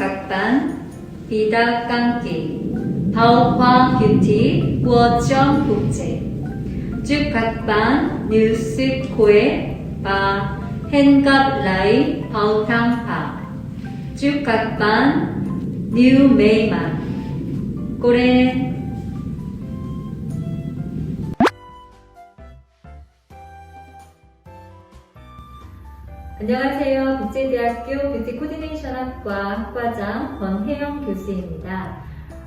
Các bạn vì đã đăng ký vào khoa Beauty của trường quốc tế. Chúc các bạn nhiều sức khỏe và hẹn gặp lại vào tháng 3. Chúc các bạn nhiều may mắn. 고래 안녕하세요. 국제대학교 뷰티 코디네이션 학과 학과장 권혜영 교수입니다.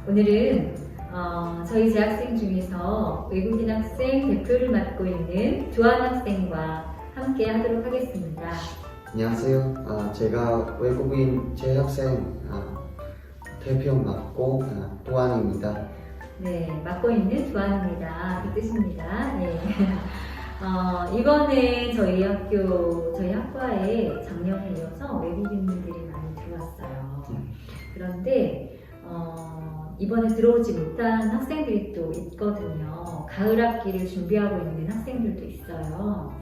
오늘은 어, 저희 재학생 중에서 외국인 학생 대표를 맡고 있는 조한 학생과 함께 하도록 하겠습니다. 안녕하세요. 아, 제가 외국인 재학생 아, 대표 맡고 아, 도안입니다. 네, 맡고 있는 조한입니다. 그 뜻입니다. 네. 어, 이번에 저희 학교, 저희 학과에 작년에 이어서 외국인들이 많이 들어왔어요. 그런데, 어, 이번에 들어오지 못한 학생들이 또 있거든요. 가을 학기를 준비하고 있는 학생들도 있어요.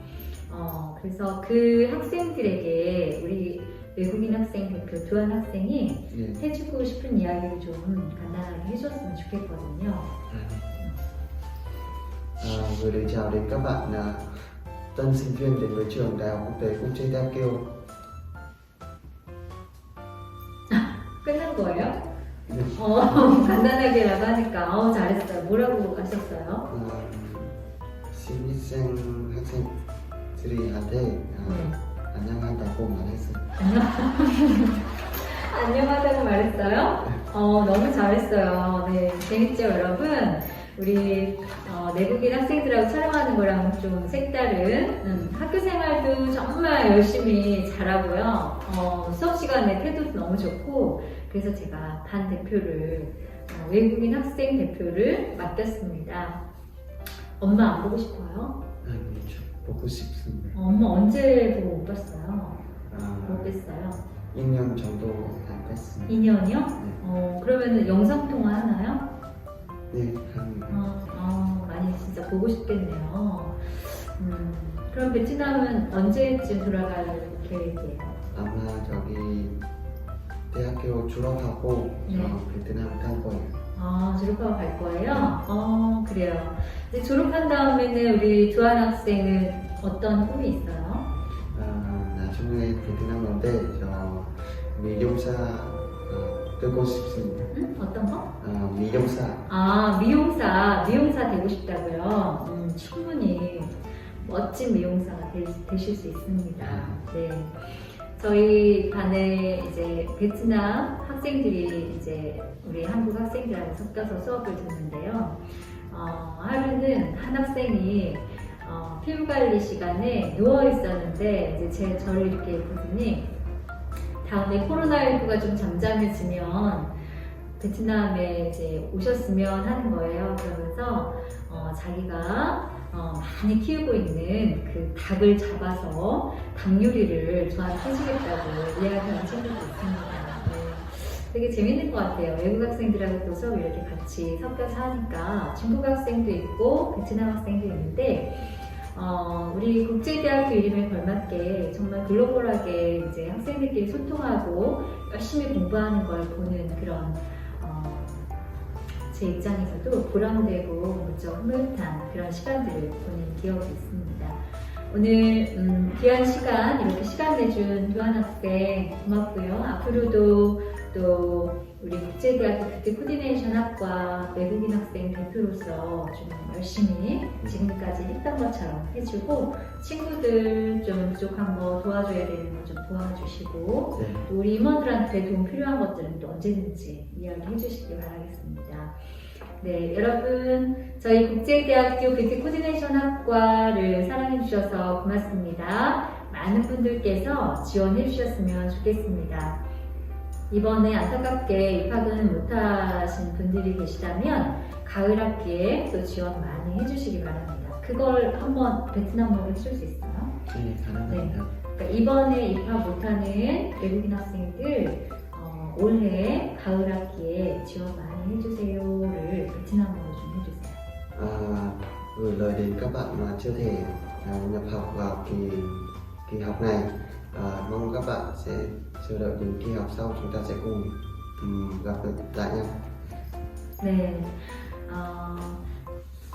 어, 그래서 그 학생들에게 우리 외국인 학생 대표 조한 학생이 예. 해주고 싶은 이야기를 좀 간단하게 해줬으면 좋겠거든요. À, gửi lời chào đến các bạn à, tân sinh viên đến với trường Đại học Quốc tế Quốc Đa Kiêu. 끝난 거예요? 네. 어, 간단하게라고 하니까 어, 잘했어요. 뭐라고 하셨어요? 아, 신입생 학생들한테 아, 네. 안녕하다고 말했어요. 안녕하다고 말했어요? 어, 너무 잘했어요. 네, 재밌죠, 여러분? 우리 어, 내국인 학생들하고 촬영하는 거랑 좀 색다른 음, 학교 생활도 정말 열심히 잘하고요. 어, 수업 시간에 태도도 너무 좋고 그래서 제가 반 대표를 어, 외국인 학생 대표를 맡겼습니다. 엄마 안 보고 싶어요? 아, 저 보고 싶습니다. 어, 엄마 언제 보고 못 봤어요? 못 아, 뵀어요? 2년 정도 안 됐습니다. 2년이요? 네, 어, 그러면 영상 통화 하나요? 네, 한 어, 어, 많이 진짜 보고 싶겠네요. 음, 그럼 베트남은 언제쯤 돌아갈 계획이에요? 아마 저기 대학교 졸업하고 네. 저 베트남 갈 거예요. 아, 졸업하고 갈 거예요? 어, 그래요. 이제 졸업한 다음에는 우리 조한 학생은 어떤 꿈이 있어요? 아, 나중에 베트남 올때 저 미용사 어, 되고 싶습니다. 응? 어떤 거? 아, 미용사 아, 미용사, 미용사 되고 싶다고요? 음, 충분히 멋진 미용사가 되, 되실 수 있습니다. 네. 저희 반에 이제 베트남 학생들이 이제 우리 한국 학생들하고 섞여서 수업을 듣는데요. 어, 하루는 한 학생이 어, 피부 관리 시간에 누워 있었는데 이제 제 저를 이렇게 보더니 다음에 코로나19가 좀 잠잠해지면 베트남에 이제 오셨으면 하는 거예요. 그러면서 어, 자기가 어, 많이 키우고 있는 그 닭을 잡아서 닭 요리를 저한테 해주겠다고 이야기하는 친구도 있습니다. 네. 되게 재밌는 것 같아요. 외국 학생들하고 또 수업 이렇게 같이 섞여서 하니까 중국 학생도 있고 베트남 학생도 있는데 어, 우리 국제대학교 이름에 걸맞게 정말 글로벌하게 이제 학생들끼리 소통하고 열심히 공부하는 걸 보는 그런 어, 제 입장에서도 보람되고 무척 흐뭇한 그런 시간들을 보낸 기억이 있습니다. 오늘 음, 귀한 시간 이렇게 시간 내준 교환 학생 고맙고요. 앞으로도 또 우리 국제대학교 뷰티 코디네이션 학과 외국인 학생 대표로서 좀 열심히 지금까지 했던 것처럼 해주고 친구들 좀 부족한 거 도와줘야 되는 거 좀 도와주시고 네. 또 우리 임원들한테 도움 필요한 것들은 또 언제든지 이야기해 주시기 바라겠습니다. 네, 여러분 저희 국제대학교 뷰티 코디네이션 학과를 사랑해 주셔서 고맙습니다. 많은 분들께서 지원해 주셨으면 좋겠습니다. 이번에 안타깝게 입학은 못하신 분들이 계시다면 가을 학기에 또 지원 많이 해주시기 바랍니다. 그걸 한번 베트남어로 해줄 수 있어요? 네, 가능합니다. 그러니까 이번에 입학 못하는 외국인 학생들 어, 어, 올해 가을 학기에 지원 많이 해주세요를 베트남어로 좀 해주세요. à, gửi lời đến các bạn mà chưa thể nhập học vào kỳ kỳ học này à, mong các bạn sẽ chờ đợi đến kỳ học sau chúng ta sẽ cùng ừm, gặp được lại nhau 네. 어,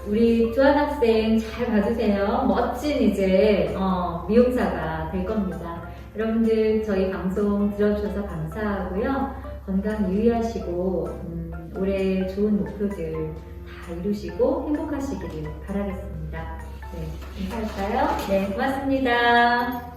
우리 두한 학생 잘 봐주세요. 멋진 이제 어, 미용사가 될 겁니다. 여러분들 저희 방송 들어주셔서 감사하고요. 건강 유의하시고 음, 올해 좋은 목표들 다 이루시고 행복하시기를 바라겠습니다. 네, 인사할까요? 네, 고맙습니다.